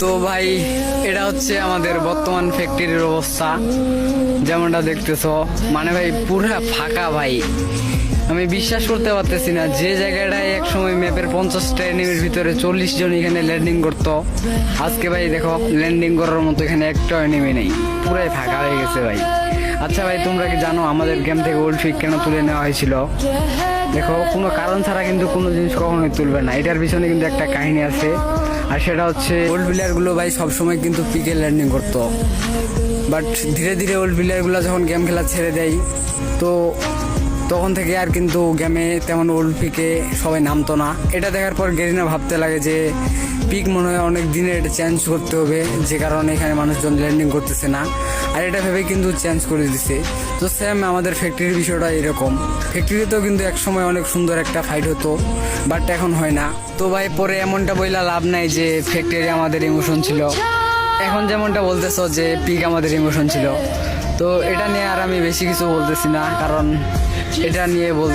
তো ভাই, এটা হচ্ছে আমাদের বর্তমান ফ্যাক্টরির অবস্থা। যেমনটা দেখতেছো মানে ভাই, পুরা ফাঁকা ভাই। আমি বিশ্বাস করতে পারতেছি না, যে জায়গাটায় এক সময় ম্যাপের পঞ্চাশটা এনিমির ভিতরে চল্লিশ জন এখানে ল্যান্ডিং করতো, আজকে ভাই দেখো ল্যান্ডিং করার মতো এখানে একটা এনিমি নেই। পুরাই ফাঁকা হয়ে গেছে ভাই। আচ্ছা ভাই, তোমরা কি জানো আমাদের গেম থেকে ওল্ড ফিক কেন তুলে নেওয়া হয়েছিল? দেখো, কোনো কারণ ছাড়া কিন্তু কোনো জিনিস কখনোই তুলবে না। এটার পিছনে কিন্তু একটা কাহিনী আছে। আর সেটা হচ্ছে ওল্ড প্লেয়ারগুলো ভাই সবসময় কিন্তু পিকে ল্যান্ডিং করতো। বাট ধীরে ধীরে ওল্ড প্লেয়ারগুলো যখন গেম খেলা ছেড়ে দেয়, তো তখন থেকে আর কিন্তু গেমে তেমন ওল্ড পিকে সবাই নামতো না। এটা দেখার পর গেরিনা ভাবতে লাগে যে পিক মনে হয় অনেক দিনে এটা চেঞ্জ করতে হবে, যে কারণে এখানে মানুষজন ল্যান্ডিং করতেছে না। আর এটা ভেবে কিন্তু চেঞ্জ করে দিছে। তো সেম আমাদের ফ্যাক্টরির বিষয়টা এরকম। ফ্যাক্টরিতেও কিন্তু এক সময় অনেক সুন্দর একটা ফাইট হতো বাট এখন হয় না। তো ভাই, পরে এমনটা বইলা লাভ নাই যে ফ্যাক্টরি আমাদের ইমোশন ছিল। এখন যেমনটা বলতেছো যে পিক আমাদের ইমোশন ছিল। তো এটা নিয়ে আর আমি বেশি কিছু বলতেছি না, কারণ এটা নিয়ে বল